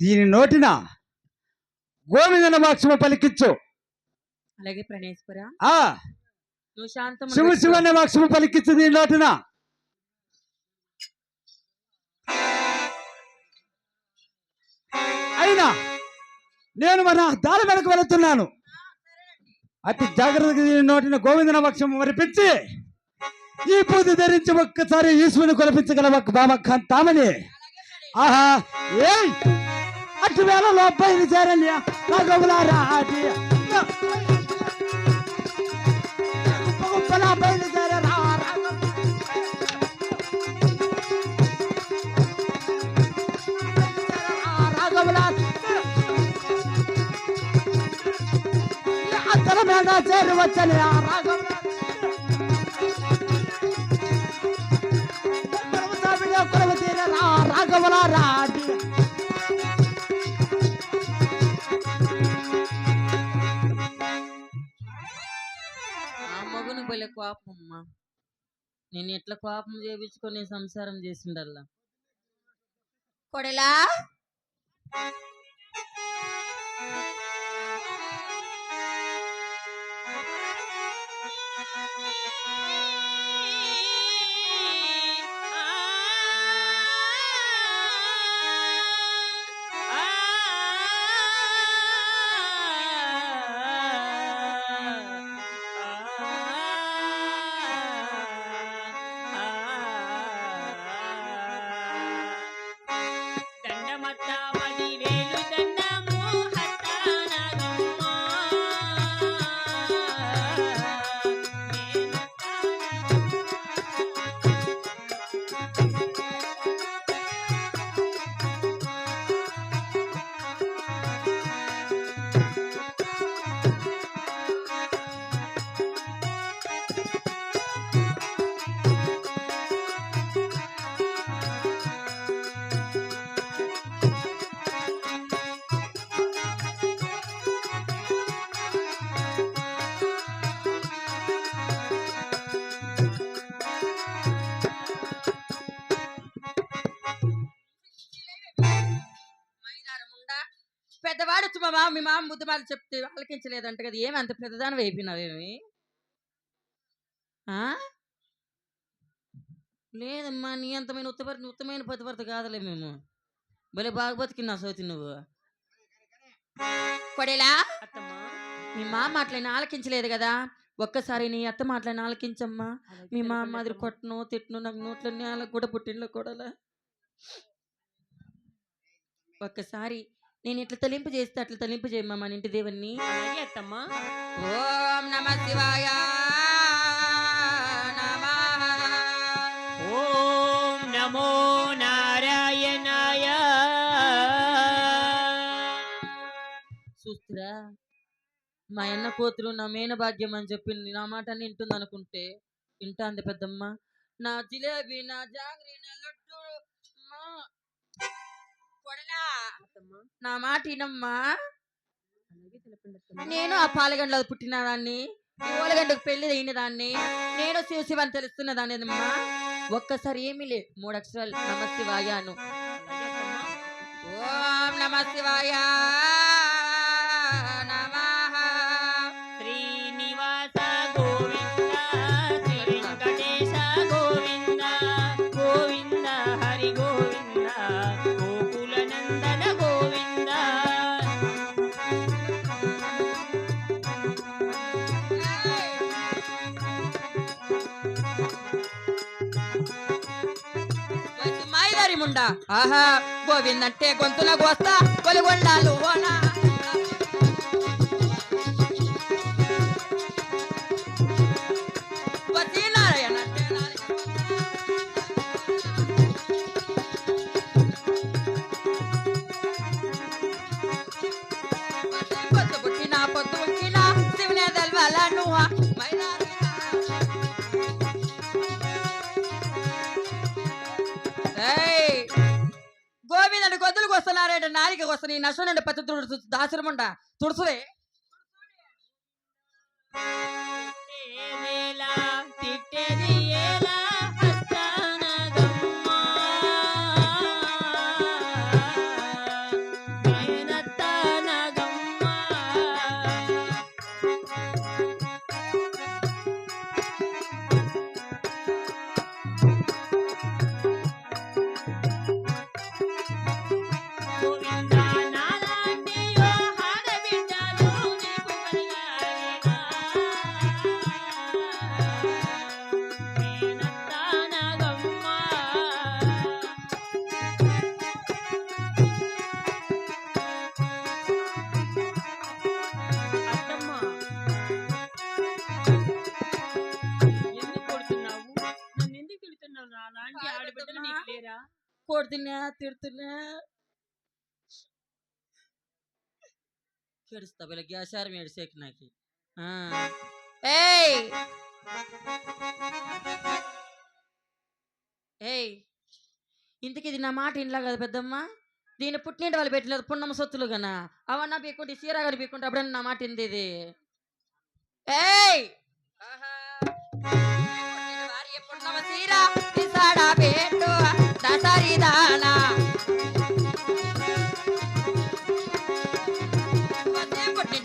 దీని నోటిన గోవిందన వాక్షము పలికించు. అలాగే ప్రణేశ్వర ఆ. శివ శివన్న వాక్షము పలికించు దీని నోటిన. అయినా నేను మన దారి వెనక వెళుతున్నాను. అతి జాగ్రత్తగా దీని నోటిన గోవిందన వక్షము మరిపించి ఈ పూజ ధరించి ఒక్కసారి ఈశ్వరుని కొలిపించగల ఒక బాబా కాంతామని ఆహా ఏయ్ అటు వేళలో పైన చేరండి రాఘవులారా ఆటి గొప్పలా బయలుదేరరా రాఘవ. రాఘవులా అత్తల మీద చేరి వచ్చని ఆ రాఘవులా రాటి ఆ మగుని పోలే కోపం అమ్మా నేను ఎట్లా కోపం చేపించుకొని సంసారం చేసిండల్లా? కొడలా? మా మామ మీ మామ ముద్దు మాట చెప్తే ఆలకించలేదంట కదా ఏమి అంత పెద్దదాని ఆ? లేదమ్మా నీ అంతమైన ఉత్తపరి ఉత్తమైన పతిభర్త కాదులే మేము. భలే బాగా బతికినా సోతి నువ్వు. కొడేలా? మీ మామ మాటలైనా ఆలకించలేదు కదా? ఒక్కసారి నీ అత్త మాటలైనా ఆలకించమ్మా. మీ మామ మాదిరి కొట్టను తిట్టును నాకు నోట్లో నేల కూడా పుట్టినలో కూడా ఒక్కసారి నేను ఇట్లా తలింపు చేస్తే అట్లా తలింపు చేయమ్మా మన ఇంటి దేవుణ్ణి. అలాగే అత్తమ్మ. ఓం నమ శివాయ నమః. ఓం నమో నారాయణాయ. చూస్తురా? మా అన్న కూతురు నా మేన భాగ్యం అని చెప్పింది నా మాట అని వింటుంది అనుకుంటే వింటాంది పెద్దమ్మ. నా జిలేబీ నా జాంగ్రీ నా కొడలా? నా మాట వినమ్మా. నేను ఆ పాలగండలో పుట్టిన దాన్ని ఈ ఓలగండకు పెళ్ళి అయిన దాన్ని నేను శివ శివ అని తెలుస్తున్న దాన్ని అమ్మా. ఒక్కసారి ఏమీ లే మూడు అక్షరాలు నమ శివాయ అను ఓం నమ శివాయ నందన గోవింద. మైదారి ముండా ఆహా గోవిందంటే గొంతుల గోస్తా కొలిగొండాలు ఓనా. ఈ నష్టం నుండి పెద్ద తుడుచు దాసురముండ తుడుసువే కొడుతున్నా తిడుతున్నా. కేడుస్తా వీళ్ళ గ్యాసారం ఏడిసేకి నాకు. ఏయ్! ఏయ్! ఇంతకి ఇది నా మాట ఇంట్లో కదా పెద్దమ్మ. దీన్ని పుట్టింటి వాళ్ళు పెట్టలేదు పున్నమ్మ సొత్తులు గనా. అవన్నా పీక్కుంటే సీరా గారు పీకుంటే అప్పుడన్నా నా మాట ఇంది ఇది. ఏయ్! ఆహా. పుట్టిన భార్య పున్నమ్మ సీర, దసరి దానా.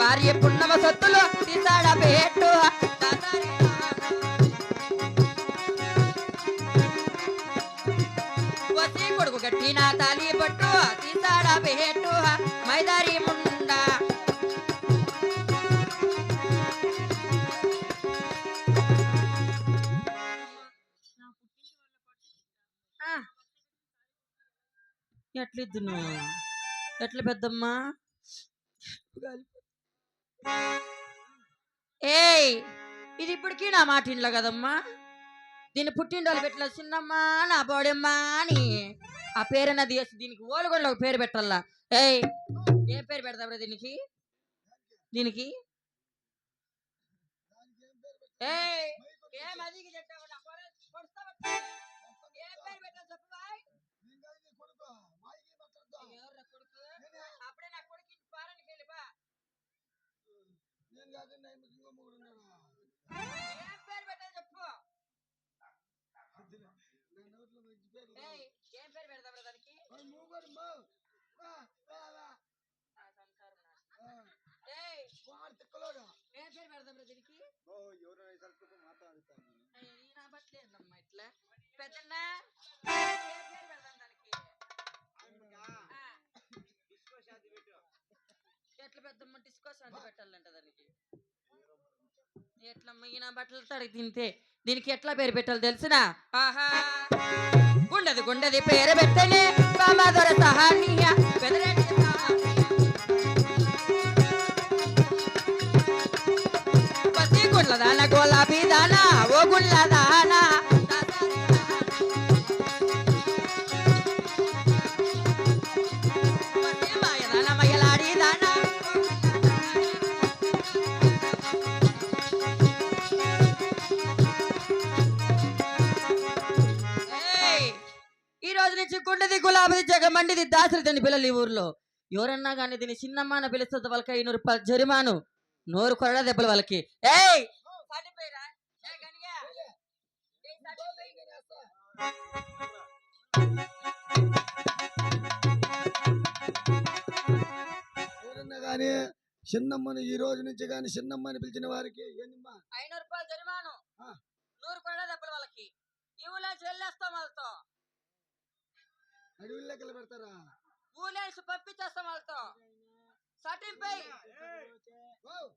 భార్య పున్నమ్మ సొత్తులు పిసాడా పెట్టు, దసరి దానా. వసి తాలి పట్టు తీసాడ మైదారి ముండ ఎట్లిద్దు నువ్వు ఎట్ల పెద్దమ్మా? ఏయ్! ఇది ఇప్పటికీ నా మాట ఇంట్లో కదమ్మా. దీన్ని పుట్టిండోళ్ళు పెట్టలే చిన్నమ్మా నా బోడమ్మా అని. ఆ పేరన్నా తీసి దీనికి ఓలుగొండలో ఒక పేరు పెట్టాలా? ఏయ్! ఏ పేరు పెడతావురా దీనికి? దీనికి? ఏయ్! ఏం అది? ఏం పేరు పెట్టాలి చెప్పు. ఏయ్, ఏం పేరు పెడతావురా దానికి? ఆ సంసారం నాశనం. ఏయ్, ఏం పేరు పెడతావురా దీనికి? ఏయ్, ఈ నా బట్టలు ఏందమ్మా ఇట్లా? పెద్దన్నా? పెద్దమ్మ పెట్టాలంట దానికి. ఎట్లమ్మ ఈ నా బట్టలు తడిగి తింటే దీనికి ఎట్లా పేరు పెట్టాలి తెలిసినా? ఆహా. గుండది గుండది పేరు పెట్టని పెదరెడ్డి సహానీయ. ఈ రోజు నుంచి గుండెది గులాబీది జగమండిది దాసరిదని పిల్లలు ఈ ఊర్లో ఎవరన్నా కానీ దీన్ని చిన్నమ్మ అని పిలుస్తుంది వాళ్ళకి ఐనూరు రూపాయలు జరిమాను నోరు కొరడా దెబ్బలు వాళ్ళకి ఏయ్? ఏ. ఎవరన్నా కానీ చిన్నమ్మని ఈ రోజు నుంచి కానీ చిన్నమ్మని పిలిచిన వారికి ఐనూరు రూపాయలు జరిమాను. నూరు కొరడా దెబ్బలు వాళ్ళకి ఊళ్ళో చెల్లేస్తాం వాళ్ళతో అడవి లెక్కలు పెడతారా? ఊళ్ళేసి పంపించేస్తాం వాళ్ళతో. వావ్!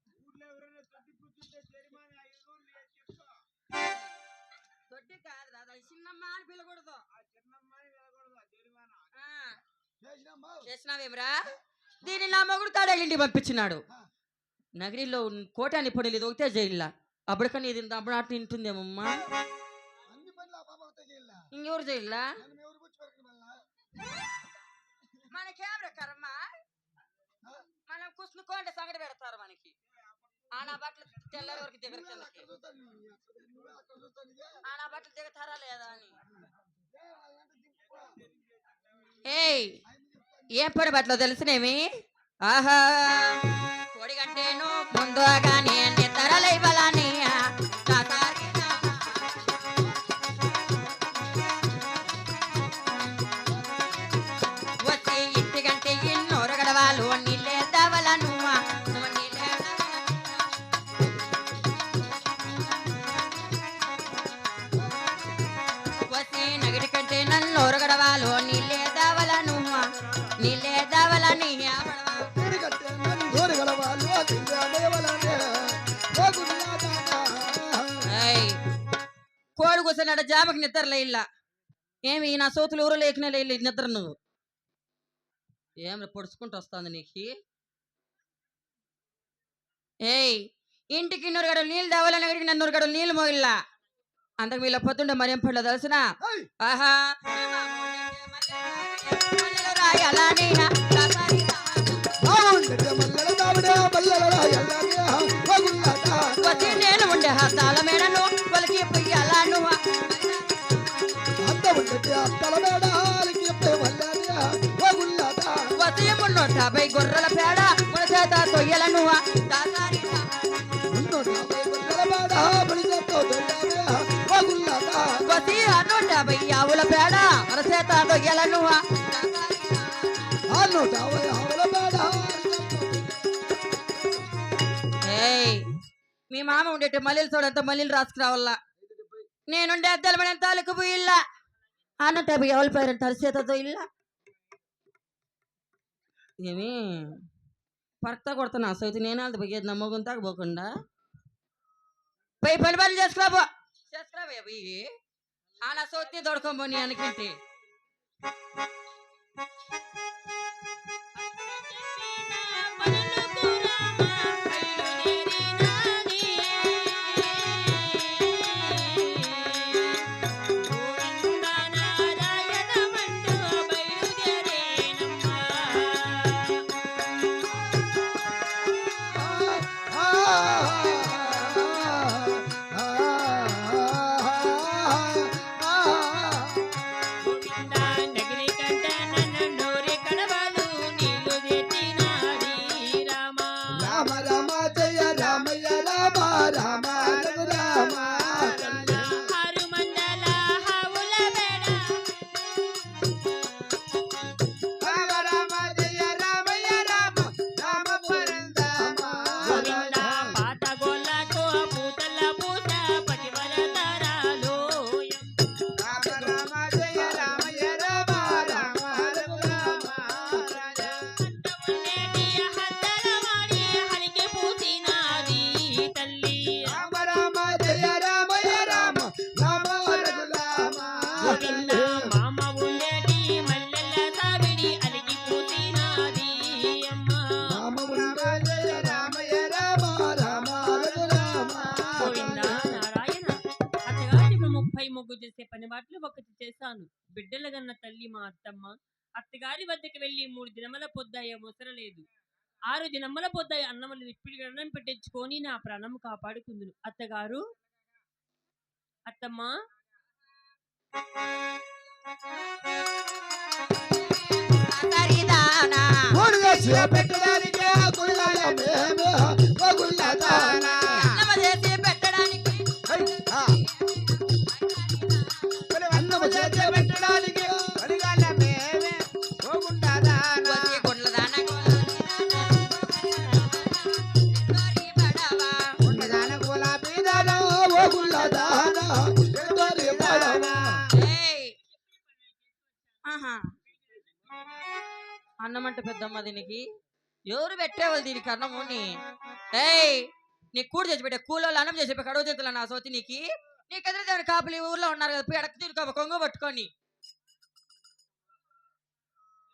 దొడ్డి కాదు దాదా చిన్నమ్మ అని పిలకూడదు. ఆ, చేసినామ్మా? చేసినావేమిరా దీన్ని నా మొగుడు తాడగింటి పంపించినాడు. నగరిలో కోటాని పొడిలు ఒకటే జైల్లా. అప్పటికని ఇది అప్పుడు పాపతో చేయాలా ఇంకెవరు జైల్లా మనం ఎవరు కూర్చో పెడతాం మళ్ళా మనకేమ్ర కర్మ? మనం కుసునుకోండి సంగటి పెడతారు మనకి. ఆనా బట్టలు తెల్లారి వరకు దిగరు కిందకి. ఆనా బట్టలు దిగుతారా లేదా అని. ఏయ్ ఏం పని బట్టలు తెలిసినేమి? ఆహా కొడిగంటేను ముందుగానే కోడి కూర్చున్నాడు జామకి నిద్రలే ఇల్ల ఏమి నా సోతులు ఊరు లేకనే లే నిద్ర నువ్వు ఏమి పొడుచుకుంటూ వస్తుంది నీకు ఏయ్ ఇంటికి ఇన్నూరు గడలు నీళ్ళు తేవాలని అడిగి నన్నూరు గడలు నీళ్ళు మోయిల్లా అంతకు వీళ్ళ పొద్దుండే మరేం పడలేదు తెలిసిన ఆహా యాభై గొర్రెల పేడ మన చేత తొయ్యలను నువ్వు నూట యాభై ఆవుల పేడ మన చేత తొయ్యల మీ మామ ఉండేటి మల్లెలు చూడంత మల్లెలు రాసుకురావాల? నేనుండే అద్దలమైన తాలూకు పోయిల్లా అన్నట్టు ఎవరి ఆవుల పేరు అంటారు? చేతతో ఇల్లా. ఏమి? పరక్తా కొడుతున్నా. సైతు నేను అది పోయేది నమ్మకం తాకపోకుండా పోయి పని పనులు చేసుకురాబో చేసుకురాబోయా పోయి సోతి సోత్ని దొడకొంబోని అనుకుంటే. పని వాటిలో ఒకటి చేశాను. బిడ్డల గన్న తల్లి మా అత్తమ్మ. అత్తగారి వద్దకు వెళ్ళి మూడు దినముల పొద్దాయ ముసరలేదు. ఆరు దినముల పొద్దాయ అన్నములు ఇప్పటికి అన్నం పెట్టించుకొని నా ప్రాణం కాపాడుకుందును. అత్తగారు. అత్తమ్మ. దాసారి అన్నమంట పెద్దమ్మ దీనికి. ఎవరు పెట్టేవాళ్ళు దీనికి అన్నము నీ ఏయ్ నీ కూడి చేసి పెట్టే కూలోళ్ళు అన్నం చేసి కడుగు చేతులు నా సోతి నీకి? నీకు ఎదురు దేవుని కాపులు ఈ ఊర్లో ఉన్నారు కదా పోయి అడక్క తిరుగు కొంగ పట్టుకొని.